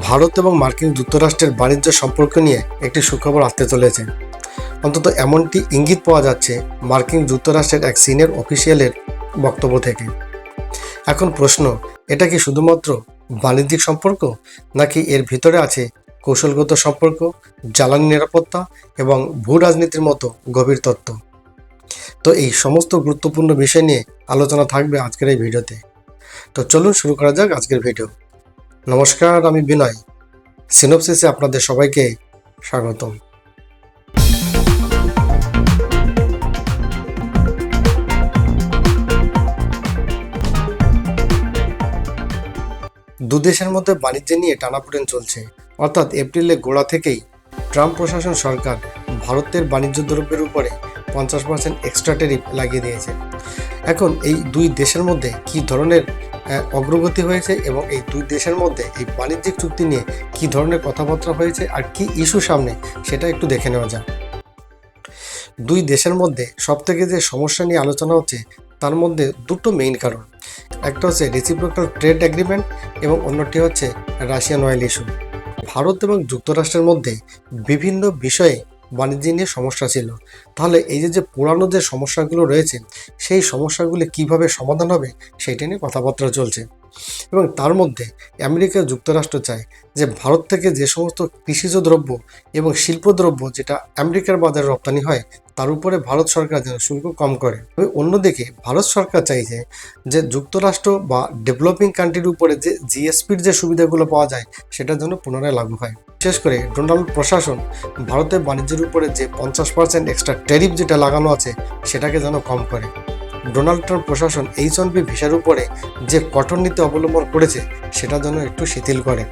ভারত এবং মার্কিন যুক্তরাষ্ট্রের বাণিজ্য সম্পর্ক নিয়ে একটি সুখবর আসতে চলেছে। অন্তত এমনটি ইঙ্গিত পাওয়া যাচ্ছে মার্কিন যুক্তরাষ্ট্রের এক সিনিয়র অফিসিয়ালের বক্তব্য থেকে। এখন প্রশ্ন, এটা কি শুধুমাত্র বাণিজ্যিক সম্পর্ক, নাকি এর ভিতরে আছে কৌশলগত সম্পর্ক, জ্বালানি নিরাপত্তা এবং ভূ রাজনীতির মতো গভীর তত্ত্ব? তো এই সমস্ত গুরুত্বপূর্ণ বিষয় নিয়ে আলোচনা থাকবে আজকের এই ভিডিওতে। তো চলুন শুরু করা যাক আজকের ভিডিও। নমস্কার, আমি বিনয়। সিনোপসিসে আপনাদের সবাইকে স্বাগতম। দু দেশের মধ্যে বাণিজ্য নিয়ে টানাপোড়েন চলছে। অর্থাৎ এপ্রিলে গোড়া থেকেই ট্রাম্প প্রশাসন সরকার ভারতের বাণিজ্য দ্রব্যের উপরে পঞ্চাশ পার্সেন্ট এক্সট্রা টেরিফ লাগিয়ে দিয়েছে। এখন এই দুই দেশের মধ্যে কি ধরনের অগ্রগতি হয়েছে এবং এই দুই দেশের মধ্যে এই বাণিজ্যিক চুক্তি নিয়ে কি ধরনের কথাবার্তা হয়েছে আর কি ইস্যু সামনে, সেটা একটু দেখে নেওয়া যাক। দুই দেশের মধ্যে সবথেকে যে সমস্যা নিয়ে আলোচনা হচ্ছে, তার মধ্যে দুটো মেইন কারণ। একটা হচ্ছে রেসিপ্রোকাল ট্রেড এগ্রিমেন্ট এবং অন্যটি হচ্ছে রাশিয়ান অয়েল ইস্যু ভারত এবং যুক্তরাষ্ট্রের মধ্যে বিভিন্ন বিষয়ে বাণিজ্য নিয়ে সমস্যা ছিল। তাহলে এই যে যে পুরানো যে সমস্যাগুলো রয়েছে, সেই সমস্যাগুলি কীভাবে সমাধান হবে সেটি নিয়ে কথাবার্তা চলছে। এবং তার মধ্যে আমেরিকা যুক্তরাষ্ট্র চায় যে ভারত থেকে যে সমস্ত কৃষিজ দ্রব্য এবং শিল্পদ্রব্য যেটা আমেরিকার বাজারে রপ্তানি হয়, তার উপরে ভারত সরকার যেন শুল্ক কম করে। তবে অন্যদিকে ভারত সরকার চাইছে যে যুক্তরাষ্ট্র বা ডেভেলপিং কান্ট্রির উপরে যে জিএসপির যে সুবিধাগুলো পাওয়া যায়, সেটা যেন পুনরায় লাগু হয়। বিশেষ করে ডোনাল্ড প্রশাসন ভারতের বাণিজ্যের উপরে যে পঞ্চাশ পার্সেন্ট এক্সট্রা ট্যারিফ যেটা লাগানো আছে, সেটাকে যেন কম করে। ডোনাল্ড ট্রাম্প প্রশাসন এইচ ওয়ান ভিসার উপরে যে কঠোর নীতি অবলম্বন করেছে, সেটা যেন একটু শিথিল করে।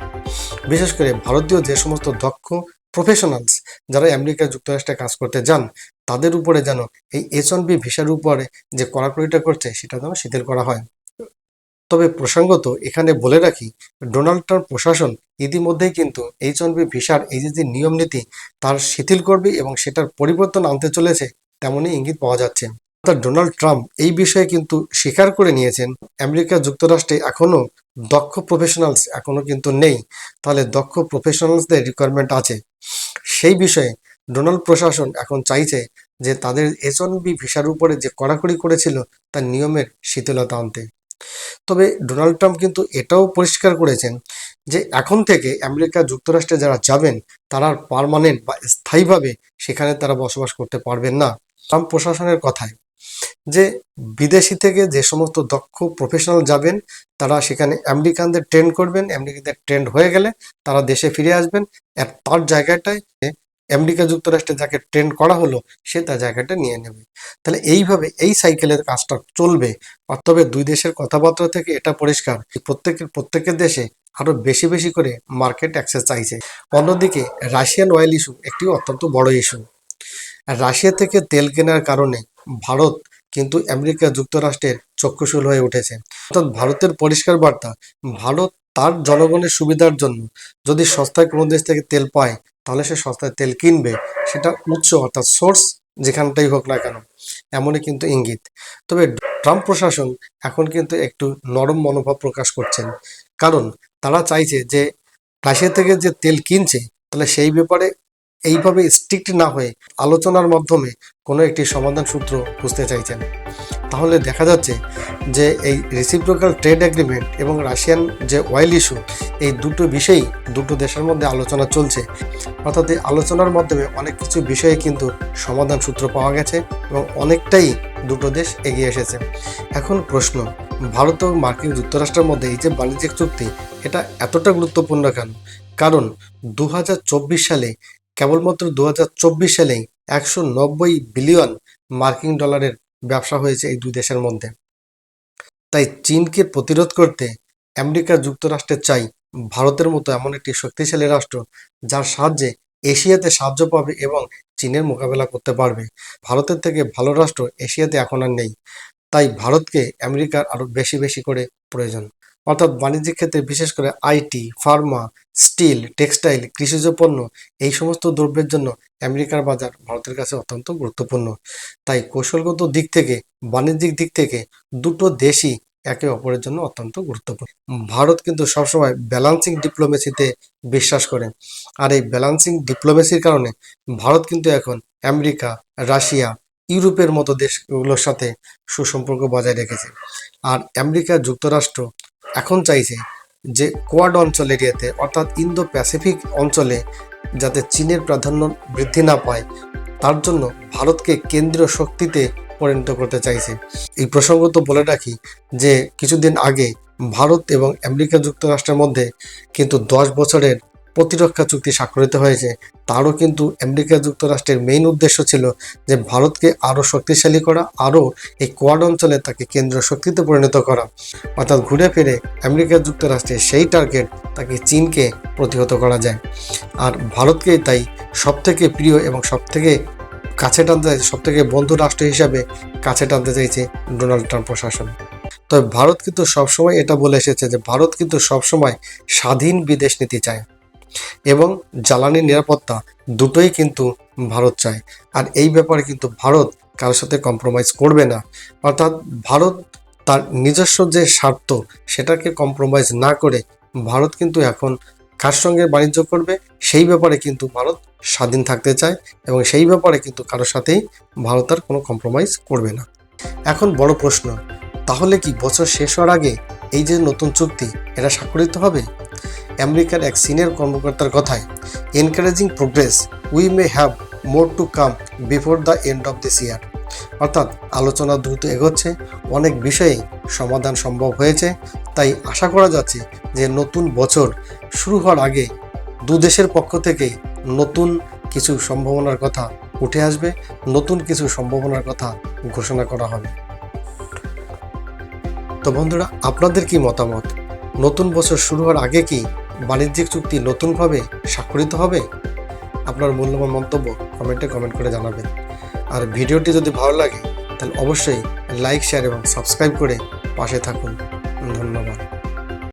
বিশেষ করে ভারতীয় যে সমস্ত দক্ষ প্রফেশনালস যারা আমেরিকা যুক্তরাষ্ট্রে কাজ করতে যান, তাদের উপরে যেন এই এইচ ওয়ান বি ভিসার উপরে যে কড়াকড়িটা করছে, সেটা যেন শিথিল করা হয়। তবে প্রসঙ্গত এখানে বলে রাখি, ডোনাল্ড ট্রাম্প প্রশাসন ইতিমধ্যেই কিন্তু এইচ ওয়ান বি ভিসার এই যে নিয়ম নীতি, তার শিথিল করবে এবং সেটার পরিবর্তন আনতে চলেছে, তেমনই ইঙ্গিত পাওয়া যাচ্ছে। ডোনাল্ড ট্রাম্প এই বিষয়ে কিন্তু স্বীকার করে নিয়েছেন। আমেরিকা যুক্তরাষ্ট্রে এখনও দক্ষ প্রফেশনালস এখনও কিন্তু নেই। তাহলে দক্ষ প্রফেশনালসদের রিকোয়ারমেন্ট আছে। সেই বিষয়ে ডোনাল্ড প্রশাসন এখন চাইছে যে তাদের এইচ ওয়ান বি ভিসার উপরে যে কড়াকড়ি করেছিল তার নিয়মের শিথিলতা আনতে। তবে ডোনাল্ড ট্রাম্প কিন্তু এটাও পরিষ্কার করেছেন যে এখন থেকে আমেরিকা যুক্তরাষ্ট্রে যারা যাবেন, তারা পারমানেন্ট বা স্থায়ীভাবে সেখানে তারা বসবাস করতে পারবেন না। ট্রাম্প প্রশাসনের কথায় যে বিদেশি থেকে যে সমস্ত দক্ষ প্রফেশনাল যাবেন, তারা সেখানে আমেরিকানদের ট্রেন্ড করবেন, আমেরিকানদের ট্রেন্ড হয়ে গেলে তারা দেশে ফিরে আসবেন। আর তার জায়গাটায় আমেরিকা যুক্তরাষ্ট্রে যাকে ট্রেন্ড করা হলো, সে তার জায়গাটা নিয়ে নেবে। তাহলে এইভাবে এই সাইকেলের কাজটা চলবে। আর তবে দুই দেশের কথাবার্তা থেকে এটা পরিষ্কার প্রত্যেকের প্রত্যেকের দেশে আরও বেশি বেশি করে মার্কেট অ্যাক্সেস চাইছে। অন্যদিকে রাশিয়ান অয়েল ইস্যু একটি অত্যন্ত বড় ইস্যু রাশিয়া থেকে তেল কেনার কারণে ভারত কিন্তু আমেরিকা যুক্তরাষ্ট্রের চক্ষুশূল হয়ে উঠেছে। অর্থাৎ ভারতের পরিষ্কার বার্তা, ভারত তার জনগণের সুবিধার জন্য যদি সস্তায় কোনো দেশ থেকে তেল পায়, তাহলে সে সস্তায় তেল কিনবে। সেটা উৎস অর্থাৎ সোর্স যেখানটাই হোক না কেন, এমনই কিন্তু ইঙ্গিত। তবে ট্রাম্প প্রশাসন এখন কিন্তু একটু নরম মনোভাব প্রকাশ করছেন। কারণ তারা চাইছে যে রাশিয়া থেকে যে তেল কিনছে, তাহলে সেই ব্যাপারে এইভাবে স্ট্রিক্ট না হয়ে আলোচনার মাধ্যমে কোনো একটি সমাধান সূত্র খুঁজতে চাইছেন। তাহলে দেখা যাচ্ছে যে এই রেসিপ্রোকাল ট্রেড এগ্রিমেন্ট এবং রাশিয়ান যে অয়েল ইস্যু এই দুটো বিষয়েই দুটো দেশের মধ্যে আলোচনা চলছে। অর্থাৎ এই আলোচনার মাধ্যমে অনেক কিছু বিষয়ে কিন্তু সমাধান সূত্র পাওয়া গেছে এবং অনেকটাই দুটো দেশ এগিয়ে এসেছে। এখন প্রশ্ন, ভারত ও মার্কিন যুক্তরাষ্ট্রের মধ্যে এই যে বাণিজ্যিক চুক্তি, এটা এতটা গুরুত্বপূর্ণ কেন? কারণ দু হাজার চব্বিশ সালে কেবলমাত্র দু হাজার চব্বিশ সালেই একশো নব্বই বিলিয়ন মার্কিন ডলারের ব্যবসা হয়েছে এই দুই দেশের মধ্যে। তাই চীনকে প্রতিরোধ করতে আমেরিকা যুক্তরাষ্ট্রের চাই ভারতের মতো এমন একটি শক্তিশালী রাষ্ট্র যার সাহায্যে এশিয়াতে সাহায্য পাবে এবং চীনের মোকাবেলা করতে পারবে। ভারতের থেকে ভালো রাষ্ট্র এশিয়াতে এখন আর নেই। তাই ভারতকে আমেরিকার আরও বেশি বেশি করে প্রয়োজন। অর্থাৎ বাণিজ্যিক ক্ষেত্রে, বিশেষ করে আইটি, ফার্মা, স্টিল, টেক্সটাইল, কৃষিজ পণ্য, এই সমস্ত দ্রব্যের জন্য আমেরিকার বাজার ভারতের কাছে অত্যন্ত গুরুত্বপূর্ণ। তাই কৌশলগত দিক থেকে, বাণিজ্যিক দিক থেকে দুটো দেশই একে অপরের জন্য অত্যন্ত গুরুত্বপূর্ণ। ভারত কিন্তু সবসময় ব্যালান্সিং ডিপ্লোমেসিতে বিশ্বাস করে। আর এই ব্যালান্সিং ডিপ্লোমেসির কারণে ভারত কিন্তু এখন আমেরিকা, রাশিয়া, ইউরোপের মতো দেশগুলোর সাথে সুসম্পর্ক বজায় রেখেছে। আর আমেরিকা যুক্তরাষ্ট্র এখন চাইছে যে কোয়াড অঞ্চল এরিয়াতে, অর্থাৎ ইন্দো প্যাসিফিক অঞ্চলে, যাতে চীনের প্রাধান্য বৃদ্ধি না পায়, তার জন্য ভারতকে কেন্দ্রীয় শক্তিতে পরিণত করতে চাইছে। এই প্রসঙ্গ তো বলে রাখি যে কিছুদিন আগে ভারত এবং আমেরিকা যুক্তরাষ্ট্রের মধ্যে কিন্তু দশ বছরের প্রতিরক্ষা চুক্তি স্বাক্ষরিত হয়েছে। তারও কিন্তু আমেরিকা যুক্তরাষ্ট্রের মেইন উদ্দেশ্য ছিল যে ভারতকে আরও শক্তিশালী করা, আরও এই কোয়াড অঞ্চলে তাকে কেন্দ্রীয় শক্তিতে পরিণত করা। অর্থাৎ ঘুরে ফিরে আমেরিকা যুক্তরাষ্ট্রের সেই টার্গেট তাকে চীনকে প্রতিহত করা যায়। আর ভারতকে তাই সবথেকে প্রিয় এবং সবথেকে কাছে টানতে চাইছে, সবথেকে বন্ধু রাষ্ট্র হিসাবে কাছে টানতে চাইছে ডোনাল্ড ট্রাম্প প্রশাসন। তবে ভারত কিন্তু সবসময় এটা বলে এসেছে যে ভারত কিন্তু সবসময় স্বাধীন বিদেশ নীতি চায়। এবং জ্বালানি নিরাপত্তা দুটোই কিন্তু ভারত চায়। আর এই ব্যাপারে কিন্তু ভারত কারোর সাথে কম্প্রোমাইজ করবে না। অর্থাৎ ভারত তার নিজস্ব যে স্বার্থ, সেটাকে কম্প্রোমাইজ না করে ভারত কিন্তু এখন কার সঙ্গে বাণিজ্য করবে? সেই ব্যাপারে কিন্তু ভারত স্বাধীন থাকতে চায় এবং সেই ব্যাপারে কিন্তু কারোর সাথেই ভারত আর কোনো কম্প্রোমাইজ করবে না। এখন বড় প্রশ্ন, তাহলে কি বছর শেষ হওয়ার আগে এই যে নতুন চুক্তি, এটা স্বাক্ষরিত হবে? আমেরিকার এক সিনিয়র কর্মকর্তার কথায় encouraging progress we may have more to come before the end of this year অর্থাৎ, আলোচনা দ্রুত এগোচ্ছে, অনেক বিষয়েই সমাধান সম্ভব হয়েছে। তাই আশা করা যাচ্ছে যে নতুন বছর শুরু হওয়ার আগে দু দেশের পক্ষ থেকে নতুন কিছু সম্ভাবনার কথা উঠে আসবে, নতুন কিছু সম্ভাবনার কথা ঘোষণা করা হবে। তো বন্ধুরা, আপনাদের কি মতামত? নতুন বছর শুরু হওয়ার আগে কি বাণিজ্যিক চুক্তি নতুনভাবে স্বাক্ষরিত হবে? আপনার মূল্যবান মন্তব্য কমেন্টে কমেন্ট করে জানাবেন। আর ভিডিওটি যদি ভালো লাগে, তাহলে অবশ্যই লাইক, শেয়ার এবং সাবস্ক্রাইব করে পাশে থাকুন।